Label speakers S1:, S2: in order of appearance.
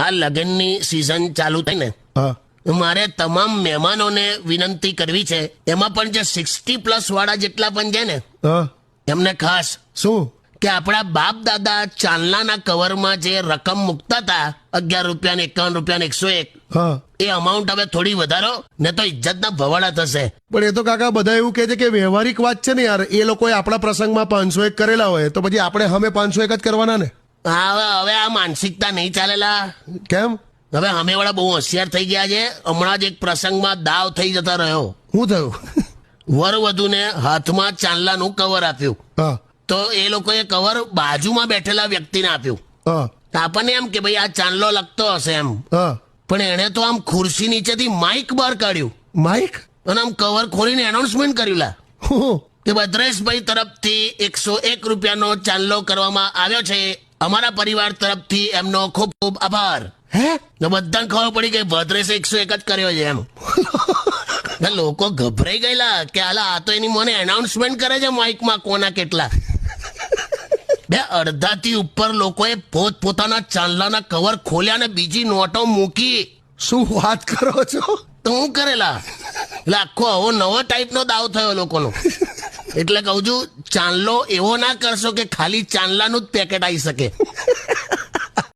S1: આ લગ્નની સિઝન ચાલુ થઈ ને
S2: હા.
S1: મારે તમામ મહેમાનોને વિનંતી કરવી છે. એમાં પણ જે સિક્સટી પ્લસ વાળા જેટલા પણ છે ને
S2: હા.
S1: એમને ખાસ
S2: શું?
S1: કે આપણા બાપ દાદા ચાંદલાના કવરમાં જે રકમ મૂકતા હતા અગિયાર રૂપિયા ને એકાવન રૂપિયા ને એકસો એક
S2: હા.
S1: એ અમાઉન્ટ હવે થોડી વધારો ને તો ઇજ્જતના ભવાડા થશે.
S2: પણ એ તો કાકા બધા એવું કહે છે કે વ્યવહારિક વાત છે ને યાર એ લોકોએ આપણા પ્રસંગમાં પાંચસો એક કરેલા હોય તો પછી આપણે હમે પાંચસો એક જ કરવાના ને?
S1: હા હવે હવે આ માનસિકતા નહીં ચાલેલા.
S2: કેમ?
S1: હવે અમે વાળા બહુ હોશિયાર થઈ ગયા છે. હમણાં જ એક પ્રસંગમાં દાવ થઈ જતા રહ્યો.
S2: શું થયું?
S1: વર વધુને હાથમાં ચાંદલાનું કવર આપ્યું.
S2: હા.
S1: તો એ લોકોએ કવર બાજુમાં બેઠેલા વ્યક્તિને આપ્યું. આપણને એમ કે ભાઈ આ ચાંદલો લગતો હશે એમ.
S2: હા.
S1: પણ એણે તો આમ ખુરશી નીચેથી માઇક બહાર કાઢ્યું.
S2: માઇક?
S1: અને આમ કવર ખોલીને એનાઉન્સમેન્ટ કર્યું લા. કે ભદ્રેશભાઈ તરફથી એકસો એક રૂપિયાનો ચાંદલો કરવામાં આવ્યો છે. અમારા પરિવાર તરફથી એમનો ખૂબ ખૂબ આભાર.
S2: હે?
S1: બધાને ખબર પડી કે ભદ્રેસે એકસો એક જ કર્યો છે એમ. લોકો ગભરાઈ ગયેલા કે હાલા આ તો એની મને એનાઉન્સમેન્ટ કરે છે માઇકમાં કોના કેટલા. બે અડધાથી ઉપર લોકોએ પોત પોતાના ચાંદલાના કવર ખોલ્યા ને બીજી નોટો મૂકી.
S2: શું વાત કરો છો?
S1: તો હું કરેલા? એટલે આખો આવો નવો ટાઈપનો દાવ થયો લોકોનો. એટલે કહું છું ચાંદલો એવો ના કરશો કે ખાલી ચાંદલાનું જ પેકેટ આવી શકે.